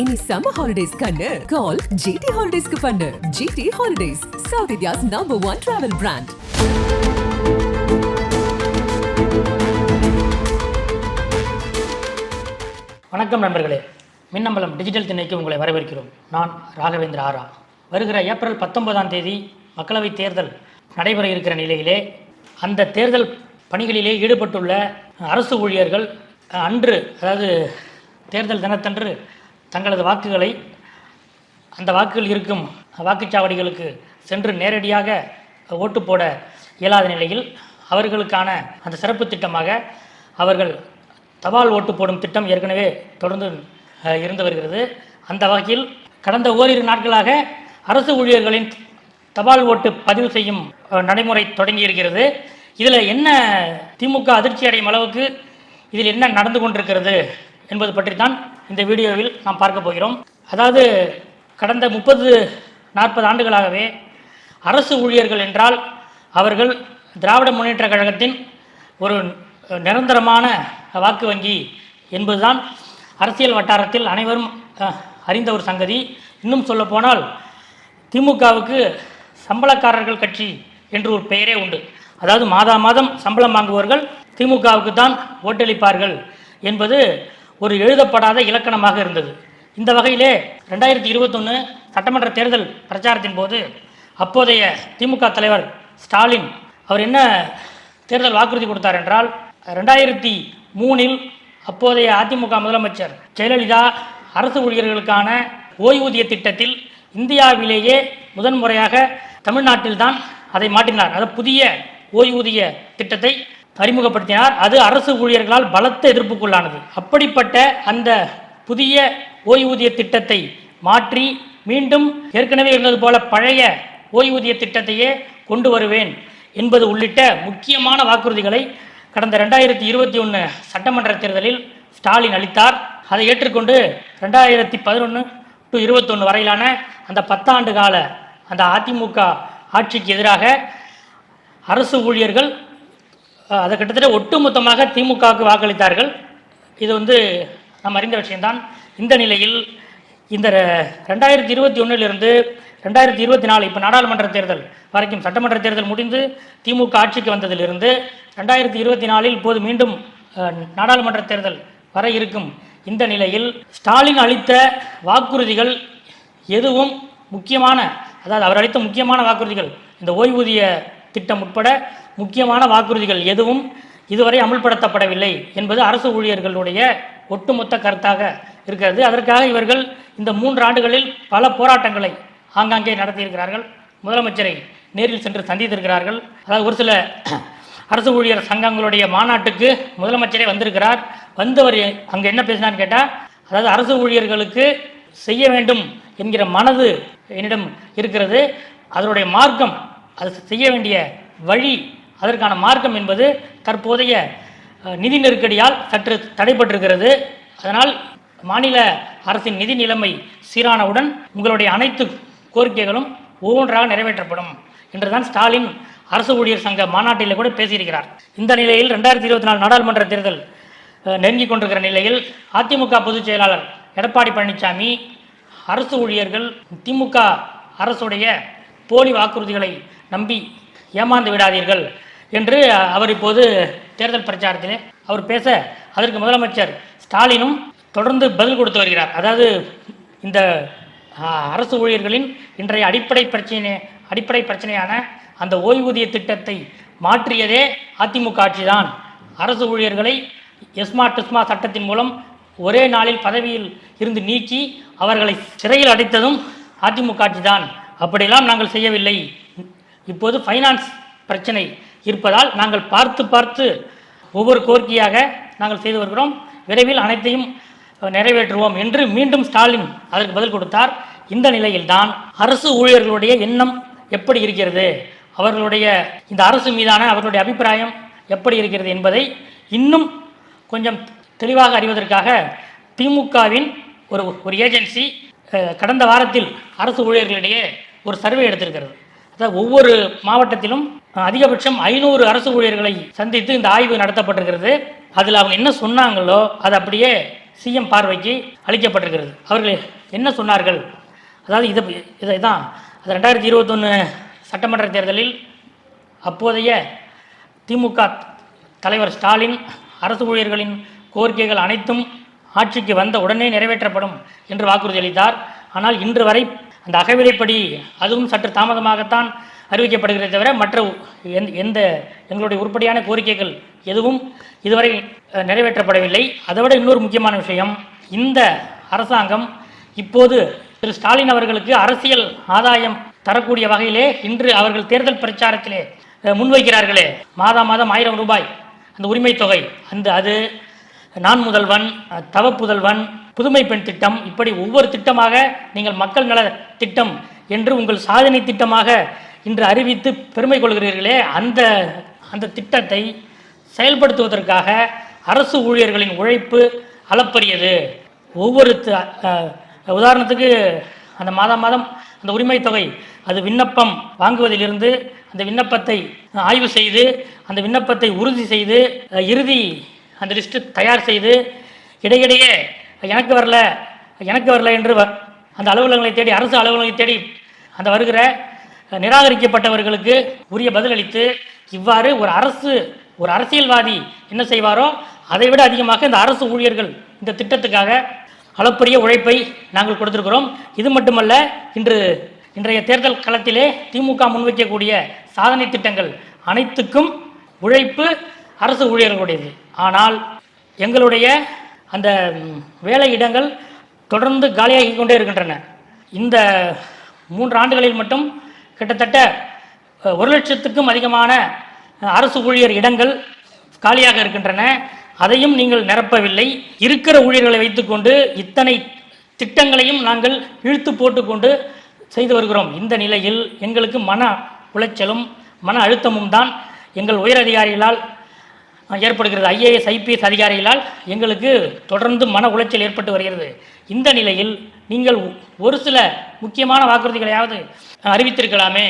இனி summer holidays கண்ணு. கால் GT ஹாலிடேஸ்க்கு பண்ணு. GT holidays south India's number one travel brand வணக்கம் நண்பர்களே. மின்னம்பலம் டிஜிட்டல் திணைக்கு உங்களை வரவேற்கிறோம். நான் ராகவேந்திர ஆரா. வருகிற ஏப்ரல் பத்தொன்பதாம் தேதி மக்களவைத் தேர்தல் நடைபெற இருக்கிற நிலையிலே அந்த தேர்தல் பணிகளிலே ஈடுபட்டுள்ள அரசு ஊழியர்கள் அன்று அதாவது தேர்தல் தினத்தன்று தங்களது வாக்குகளை அந்த வாக்குகள் இருக்கும் வாக்குச்சாவடிகளுக்கு சென்று நேரடியாக ஓட்டு போட இயலாத நிலையில் அவர்களுக்கான அந்த சிறப்பு திட்டமாக அவர்கள் தபால் ஓட்டு போடும் திட்டம் ஏற்கனவே தொடர்ந்து இருந்து வருகிறது. அந்த வகையில் கடந்த ஓரிரு நாட்களாக அரசு ஊழியர்களின் தபால் ஓட்டு பதிவு செய்யும் நடைமுறை தொடங்கி இருக்கிறது. இதில் என்ன திமுக அதிர்ச்சி அடையும் அளவுக்கு இதில் என்ன நடந்து கொண்டிருக்கிறது என்பது பற்றி தான் இந்த வீடியோவில் நாம் பார்க்க போகிறோம். அதாவது கடந்த முப்பது நாற்பது ஆண்டுகளாகவே அரசு ஊழியர்கள் என்றால் அவர்கள் திராவிட முன்னேற்ற கழகத்தின் ஒரு நிரந்தரமான வாக்கு வங்கி என்பதுதான் அரசியல் வட்டாரத்தில் அனைவரும் அறிந்த ஒரு சங்கதி. இன்னும் சொல்லப்போனால் திமுகவுக்கு சம்பளக்காரர்கள் கட்சி என்று ஒரு பெயரே உண்டு. அதாவது மாதா மாதம் சம்பளம் வாங்குபவர்கள் திமுகவுக்கு தான் ஓட்டளிப்பார்கள் என்பது ஒரு எழுதப்படாத இலக்கணமாக இருந்தது. இந்த வகையிலே ரெண்டாயிரத்தி இருபத்தொன்று சட்டமன்ற தேர்தல் பிரச்சாரத்தின் போது அப்போதைய திமுக தலைவர் ஸ்டாலின் அவர் என்ன தேர்தல் வாக்குறுதி கொடுத்தார் என்றால் ரெண்டாயிரத்தி மூணில் அப்போதைய அதிமுக முதலமைச்சர் ஜெயலலிதா அரசு ஊழியர்களுக்கான ஓய்வூதிய திட்டத்தில் இந்தியாவிலேயே முதன்முறையாக தமிழ்நாட்டில்தான் அதை மாற்றினார். அது புதிய ஓய்வூதிய திட்டத்தை அறிமுகப்படுத்தினார். அது அரசு ஊழியர்களால் பலத்த எதிர்ப்புக்குள்ளானது. அப்படிப்பட்ட அந்த புதிய ஓய்வூதிய திட்டத்தை மாற்றி மீண்டும் ஏற்கனவே இருந்தது போல பழைய ஓய்வூதிய திட்டத்தையே கொண்டு வருவேன் என்பது உள்ளிட்ட முக்கியமான வாக்குறுதிகளை கடந்த ரெண்டாயிரத்தி இருபத்தி ஒன்று சட்டமன்ற தேர்தலில் ஸ்டாலின் அளித்தார். அதை ஏற்றுக்கொண்டு ரெண்டாயிரத்தி பதினொன்று டு இருபத்தொன்று வரையிலான அந்த பத்தாண்டு கால அந்த அதிமுக ஆட்சிக்கு எதிராக அரசு ஊழியர்கள் அதை கிட்டத்தட்ட ஒட்டுமொத்தமாக திமுகவுக்கு வாக்களித்தார்கள். இது வந்து நாம் அறிந்த விஷயம்தான். இந்த நிலையில் இந்த ரெண்டாயிரத்தி இருபத்தி ஒன்றிலிருந்து ரெண்டாயிரத்தி இருபத்தி நாலு இப்போ நாடாளுமன்ற தேர்தல் வரைக்கும் சட்டமன்ற தேர்தல் முடிந்து திமுக ஆட்சிக்கு வந்ததிலிருந்து ரெண்டாயிரத்தி இருபத்தி நாலில் இப்போது மீண்டும் நாடாளுமன்ற தேர்தல் வர இருக்கும். இந்த நிலையில் ஸ்டாலின் அளித்த வாக்குறுதிகள் எதுவும் முக்கியமான அதாவது அவர் அளித்த முக்கியமான வாக்குறுதிகள் இந்த ஓய்வூதிய திட்டம் உட்பட முக்கியமான வாக்குறுதிகள் எதுவும் இதுவரை அமுல்படுத்தப்படவில்லை என்பது அரசு ஊழியர்களுடைய ஒட்டுமொத்த கருத்தாக இருக்கிறது. அதற்காக இவர்கள் இந்த மூன்று ஆண்டுகளில் பல போராட்டங்களை ஆங்காங்கே நடத்தியிருக்கிறார்கள். முதலமைச்சரை நேரில் சென்று சந்தித்திருக்கிறார்கள். அதாவது ஒரு சில அரசு ஊழியர் சங்கங்களுடைய மாநாட்டுக்கு முதலமைச்சரே வந்திருக்கிறார். வந்தவர் அங்கே என்ன பேசினான்னு கேட்டால் அதாவது அரசு ஊழியர்களுக்கு செய்ய வேண்டும் என்கிற மனது என்னிடம் இருக்கிறது. அதனுடைய மார்க்கம் அது செய்ய வேண்டிய வழி அதற்கான மார்க்கம் என்பது தற்போதைய நிதி நெருக்கடியால் சற்று தடைபட்டிருக்கிறது. அதனால் மாநில அரசின் நிதி நிலைமை சீரானவுடன் உங்களுடைய அனைத்து கோரிக்கைகளும் ஒவ்வொன்றாக நிறைவேற்றப்படும் என்றுதான் ஸ்டாலின் அரசு ஊழியர் சங்க மாநாட்டில் கூட பேசியிருக்கிறார். இந்த நிலையில் ரெண்டாயிரத்தி இருபத்தி நாலு நாடாளுமன்ற தேர்தல் நெருங்கிக் கொண்டிருக்கிற நிலையில் அதிமுக பொதுச் செயலாளர் எடப்பாடி பழனிசாமி அரசு ஊழியர்கள் திமுக அரசுடைய போலி வாக்குறுதிகளை நம்பி ஏமாந்து விடாதீர்கள். என்று அவர் இப்போது தேர்தல் பிரச்சாரத்திலே அவர் பேச அதற்கு முதலமைச்சர் ஸ்டாலினும் தொடர்ந்து பதில் கொடுத்து வருகிறார். அதாவது இந்த அரசு ஊழியர்களின் இன்றைய அடிப்படை பிரச்சனை அடிப்படை பிரச்சனையான அந்த ஓய்வூதிய திட்டத்தை மாற்றியதே அதிமுக ஆட்சிதான். அரசு ஊழியர்களை எஸ்மா டிஸ்மா சட்டத்தின் மூலம் ஒரே நாளில் பதவியில் இருந்து நீக்கி அவர்களை சிறையில் அடைத்ததும் அதிமுக ஆட்சிதான். அப்படியெல்லாம் நாங்கள் செய்யவில்லை. இப்போது ஃபைனான்ஸ் பிரச்சனை இருப்பதால் நாங்கள் பார்த்து பார்த்து ஒவ்வொரு கோரிக்கையாக நாங்கள் செய்து வருகிறோம். விரைவில் அனைத்தையும் நிறைவேற்றுவோம் என்று மீண்டும் ஸ்டாலின் அதற்கு பதில் கொடுத்தார். இந்த நிலையில்தான் அரசு ஊழியர்களுடைய எண்ணம் எப்படி இருக்கிறது? அவர்களுடைய இந்த அரசு மீதான அவர்களுடைய அபிப்பிராயம் எப்படி இருக்கிறது என்பதை இன்னும் கொஞ்சம் தெளிவாக அறிவதற்காக திமுகவின் ஒரு ஒரு ஏஜென்சி கடந்த வாரத்தில் அரசு ஊழியர்களிடையே ஒரு சர்வே எடுத்திருக்கிறது. அதாவது ஒவ்வொரு மாவட்டத்திலும் அதிகபட்சம் ஐநூறு அரசு ஊழியர்களை சந்தித்து இந்த ஆய்வு நடத்தப்பட்டிருக்கிறது. அதில் அவங்க என்ன சொன்னாங்களோ அது அப்படியே சிஎம் பார்வைக்கு அளிக்கப்பட்டிருக்கிறது. அவர்கள் என்ன சொன்னார்கள்? அதாவது இதை இதை தான் அது ரெண்டாயிரத்தி இருபத்தொன்று சட்டமன்ற தேர்தலில் அப்போதைய திமுக தலைவர் ஸ்டாலின் அரசு ஊழியர்களின் கோரிக்கைகள் அனைத்தும் ஆட்சிக்கு வந்த உடனே நிறைவேற்றப்படும் என்று வாக்குறுதி அளித்தார். ஆனால் இன்று வரை அந்த அகவிலைப்படி அதுவும் சற்று தாமதமாகத்தான் அறிவிக்கப்படுகிறதே தவிர மற்ற எந்த- எந்த எங்களுடைய உருப்படியான கோரிக்கைகள் எதுவும் இதுவரை நிறைவேற்றப்படவில்லை. அதை விட இன்னொரு முக்கியமான விஷயம் இந்த அரசாங்கம் இப்போது திரு ஸ்டாலின் அவர்களுக்கு அரசியல் ஆதாயம் தரக்கூடிய வகையிலே இன்று அவர்கள் தேர்தல் பிரச்சாரத்திலே முன்வைக்கிறார்களே. மாதா மாதம் ஆயிரம் ரூபாய் அந்த உரிமை தொகை. அந்த அது நான் முதல்வன் தவ புதல்வன் புதுமை பெண் திட்டம் இப்படி ஒவ்வொரு திட்டமாக நீங்கள் மக்கள் நல திட்டம் என்று உங்கள் சாதனை திட்டமாக இன்று அறிவித்து பெருமை கொள்கிறீர்களே அந்த அந்த திட்டத்தை செயல்படுத்துவதற்காக அரசு ஊழியர்களின் உழைப்பு அளப்பரியது. ஒவ்வொரு உதாரணத்துக்கு அந்த மாதம் மாதம் அந்த உரிமை தொகை அது விண்ணப்பம் வாங்குவதிலிருந்து அந்த விண்ணப்பத்தை ஆய்வு செய்து அந்த விண்ணப்பத்தை உறுதி செய்து இறுதி அந்த லிஸ்ட்டு தயார் செய்து இடையிடையே எனக்கு வரல எனக்கு வரல என்று வ- அந்த அலுவலகங்களை தேடி அரசு அலுவலகங்களை தேடி அந்த வருகிற நிராகரிக்கப்பட்டவர்களுக்கு உரிய பதிலளித்து இவ்வாறு ஒரு அரசு ஒரு அரசியல்வாதி என்ன செய்வாரோ அதை விட அதிகமாக இந்த அரசு ஊழியர்கள் இந்த திட்டத்துக்காக அளப்பரிய உழைப்பை நாங்கள் கொடுத்திருக்கிறோம். இது மட்டுமல்ல இன்று இன்றைய தேர்தல் களத்திலே திமுக முன்வைக்கக்கூடிய சாதனை திட்டங்கள் அனைத்துக்கும் உழைப்பு அரசு ஊழியர்களுடையது. ஆனால் எங்களுடைய அந்த வேலை இடங்கள் தொடர்ந்து காலியாகி கொண்டே இருக்கின்றன. இந்த மூன்று ஆண்டுகளில் மட்டும் கிட்டத்தட்ட ஒரு லட்சத்துக்கும் அதிகமான அரசு ஊழியர் இடங்கள் காலியாக இருக்கின்றன. அதையும் நீங்கள் நிரப்பவில்லை. இருக்கிற ஊழியர்களை வைத்துக்கொண்டு இத்தனை திட்டங்களையும் நாங்கள் இழுத்து போட்டுக்கொண்டு செய்து வருகிறோம். இந்த நிலையில் எங்களுக்கு மன உளைச்சலும் மன அழுத்தமும் தான் எங்கள் உயரதிகாரிகளால் ஏற்படுகிறது. ஐஏஎஸ் ஐபிஎஸ் அதிகாரிகளால் எங்களுக்கு தொடர்ந்து மன உளைச்சல் ஏற்பட்டு வருகிறது. இந்த நிலையில் நீங்கள் ஒரு சில முக்கியமான வாக்குறுதிகளையாவது அறிவித்திருக்கலாமே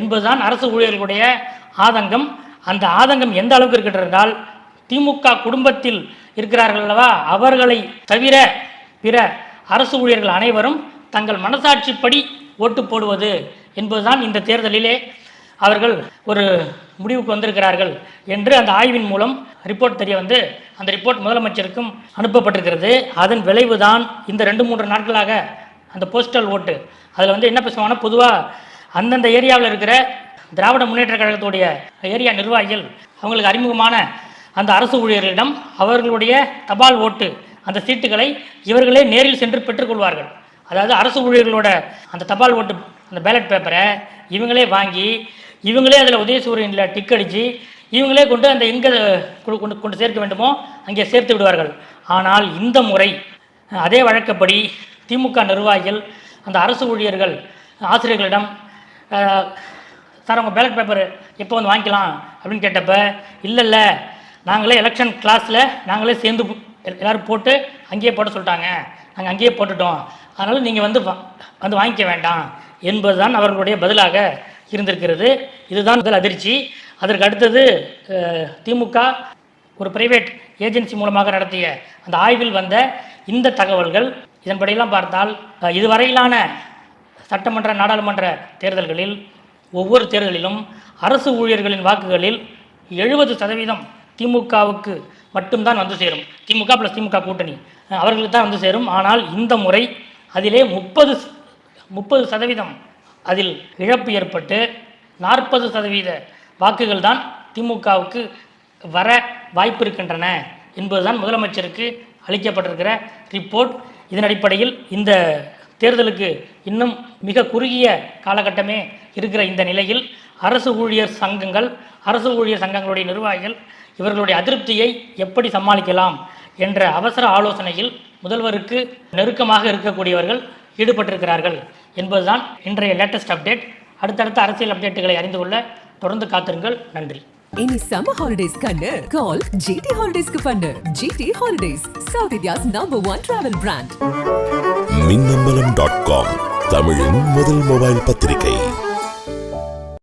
என்பதுதான் அரசு ஊழியர்களுடைய ஆதங்கம். அந்த ஆதங்கம் எந்த அளவுக்கு இருக்கிறது என்றால் திமுக குடும்பத்தில் இருக்கிறார்கள் அல்லவா அவர்களை தவிர பிற அரசு ஊழியர்கள் அனைவரும் தங்கள் மனசாட்சிப்படி ஓட்டு போடுவது என்பதுதான் இந்த தேர்தலிலே அவர்கள் ஒரு முடிவுக்கு வந்திருக்கிறார்கள் என்று அந்த ஆய்வின் மூலம் ரிப்போர்ட் தெரிய வந்து அந்த ரிப்போர்ட் முதலமைச்சருக்கும் அனுப்பப்பட்டிருக்கிறது. அதன் விளைவு தான் இந்த ரெண்டு மூன்று நாட்களாக அந்த போஸ்டல் ஓட்டு. அதில் வந்து என்ன பேசுவாங்கன்னா பொதுவாக அந்தந்த ஏரியாவில் இருக்கிற திராவிட முன்னேற்ற கழகத்துடைய ஏரியா நிர்வாகிகள் அவங்களுக்கு அறிமுகமான அந்த அரசு ஊழியர்களிடம் அவர்களுடைய தபால் ஓட்டு அந்த சீட்டுகளை இவர்களே நேரில் சென்று பெற்றுக்கொள்வார்கள் அதாவது அரசு ஊழியர்களோட அந்த தபால் ஓட்டு அந்த பேலட் பேப்பரை இவங்களே வாங்கி இவங்களே அதில் உதயசூரியனில் டிக் அடித்து இவங்களே கொண்டு அந்த எங்கே கொண்டு கொண்டு- கொண்டு சேர்க்க வேண்டுமோ அங்கே சேர்த்து விடுவார்கள். ஆனால் இந்த முறை அதே வழக்கப்படி திமுக நிர்வாகிகள் அந்த அரசு ஊழியர்கள் ஆசிரியர்களிடம் சார் உங்கள் பேலட் பேப்பர் எப்போ வந்து வாங்கிக்கலாம்? அப்படின்னு கேட்டப்ப இல்லை இல்லை. நாங்களே எலெக்ஷன் கிளாஸில் நாங்களே சேர்ந்து எல்லோரும் போட்டு அங்கேயே போட சொல்லிட்டாங்க. நாங்கள் அங்கேயே போட்டுட்டோம். அதனால் நீங்கள் வந்து வந்து வாங்கிக்க வேண்டாம். என்பதுதான் அவர்களுடைய பதிலாக இருந்திருக்கிறது. இதுதான் முதல் அதிர்ச்சி. அதற்கு அடுத்தது திமுக ஒரு பிரைவேட் ஏஜென்சி மூலமாக நடத்திய அந்த ஆய்வில் வந்த இந்த தகவல்கள் இதன்படியெல்லாம் பார்த்தால் இதுவரையிலான சட்டமன்ற நாடாளுமன்ற தேர்தல்களில் ஒவ்வொரு தேர்தலிலும் அரசு ஊழியர்களின் வாக்குகளில் எழுபது சதவீதம் திமுகவுக்கு மட்டும்தான் வந்து சேரும். திமுக ப்ளஸ் திமுக கூட்டணி அவர்களுக்கு தான் வந்து சேரும். ஆனால் இந்த முறை அதிலே முப்பது முப்பது சதவீதம் அதில் இழப்பு ஏற்பட்டு நாற்பது சதவீத வாக்குகள் தான் திமுகவுக்கு வர வாய்ப்பு இருக்கின்றன என்பதுதான் முதலமைச்சருக்கு அளிக்கப்பட்டிருக்கிற ரிப்போர்ட். இதன் அடிப்படையில் இந்த தேர்தலுக்கு இன்னும் மிக குறுகிய காலகட்டமே இருக்கிற இந்த நிலையில் அரசு ஊழியர் சங்கங்கள் அரசு ஊழியர் சங்கங்களுடைய நிர்வாகிகள் இவர்களுடைய அதிருப்தியை எப்படி சமாளிக்கலாம் என்ற அவசர ஆலோசனையில் முதல்வருக்கு நெருக்கமாக இருக்கக்கூடியவர்கள் ஈடுபட்டிருக்கிறார்கள். என்பதுதான் இன்றைய லேட்டஸ்ட் அப்டேட் அடுத்தடுத்த அரசியல் அப்டேட்டுகளை அறிந்து கொள்ள தொடர்ந்து காத்திருங்கள். நன்றி. இனி சம்மர் ஹாலிடேஸ் கண்ணு. கால் ஜிடி ஹாலிடேஸ்க்கு பண்ணு. GT holidays south India's number one travel brand Minnambalam dot com தமிழின் முதல் மொபைல் பத்திரிகை.